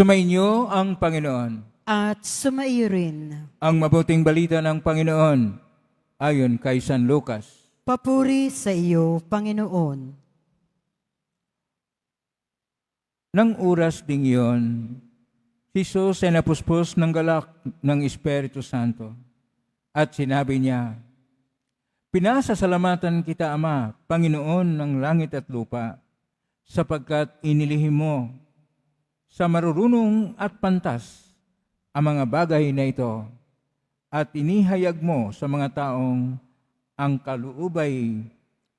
Sumainyo ang Panginoon. at sumaiyo rin. Ang mabuting balita ng Panginoon ayon kay San Lucas. Papuri sa iyo, Panginoon. Nang oras ding iyon, si Jesus ay napuspos ng galak ng Espiritu Santo at sinabi niya, Pinasasalamatan kita, Ama, Panginoon ng langit at lupa, sapagkat inilihim mo sa marurunong at pantas ang mga bagay na ito at inihayag mo sa mga taong ang kaluubay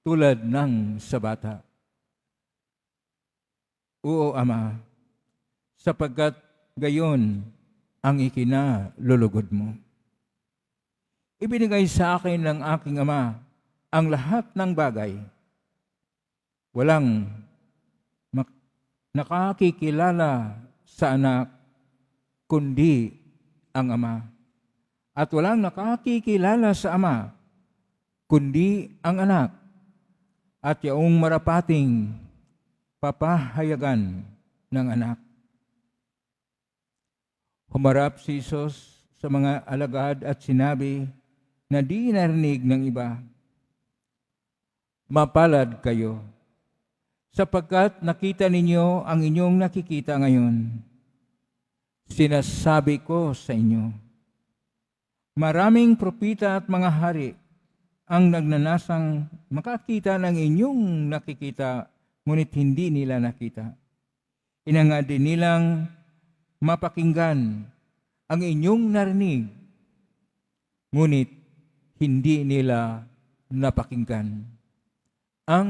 tulad ng sa bata. Oo, Ama, sapagkat gayon ang ikinalulugod mo. Ibinigay sa akin ng aking Ama ang lahat ng bagay. Walang nakakikilala sa anak kundi ang Ama. At walang nakakikilala sa Ama kundi ang anak. At yaong marapating papahayagan ng anak. Humarap si Jesus sa mga alagad at sinabi na di narinig ng iba, Mapalad kayo, sapagkat nakita ninyo ang inyong nakikita ngayon. Sinasabi ko sa inyo, maraming propita at mga hari ang nagnanasang makakita ng inyong nakikita, ngunit hindi nila nakita. Inangad din nilang mapakinggan ang inyong narinig, ngunit hindi nila napakinggan. Ang